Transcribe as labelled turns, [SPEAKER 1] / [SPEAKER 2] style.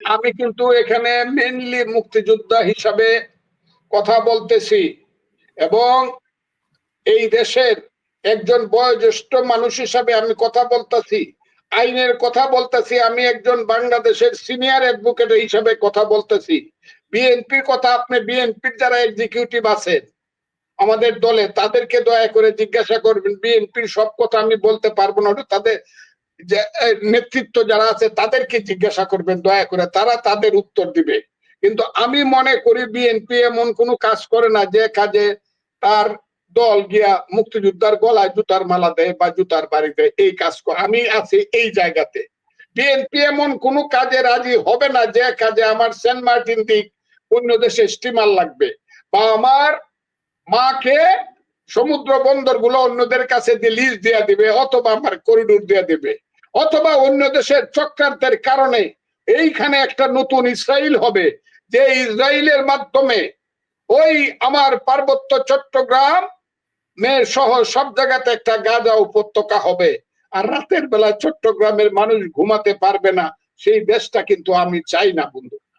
[SPEAKER 1] আমি কিন্তু এখানে মেনলি মুক্তিযোদ্ধা হিসাবে কথা বলতেছি এবং এই দেশের একজন বয়োজ্যেষ্ঠ মানুষ হিসাবে আমি কথা বলতেছি, আইনের কথা বলতেছি, আমি একজন বাংলাদেশের সিনিয়র অ্যাডভোকেট হিসাবে কথা বলতেছি। বিএনপির কথা আপনি বিএনপির যারা এক্সিকিউটিভ আছেন আমাদের দলে তাদেরকে দয়া করে জিজ্ঞাসা করবেন, বিএনপির সব কথা আমি বলতে পারব না তাদের নেতৃত্ব যারা আছে তাদেরকে জিজ্ঞাসা করবেন, দয়া করে। তারা তাদের উত্তর দিবে। কিন্তু আমি মনে করি বিএনপি এমন কোনো কাজ করে না যে কাজে তার দল গিয়া মুক্তিযোদ্ধার গলায় জুতার মালা দেয় বা জুতার বাড়ি দেয়। এই কাজ আমি আছি এই জায়গাতে। বিএনপি এমন কোনো কাজে রাজি হবে না যে কাজে আমার সেন্ট মার্টিন দিক অন্য দেশে স্টিমার লাগবে বা আমার মাকে সমুদ্র বন্দরগুলো অন্যদের কাছে দিয়ে লিজ দিয়ে দিবে অথবা আমার করিডোর দিয়ে দিবে। অথবা অন্য দেশের চক্রান্তের কারণে এইখানে একটা নতুন ইসরায়েল হবে, যে ইসরায়েলের মাধ্যমে ওই আমার পার্বত্য চট্টগ্রাম মেয়ের সহ সব জায়গাতে একটা গাজা উপত্যকা হবে। আর রাতের বেলা চট্টগ্রামের মানুষ ঘুমাতে পারবে না, সেই দেশটা কিন্তু আমি চাই না, বন্ধু।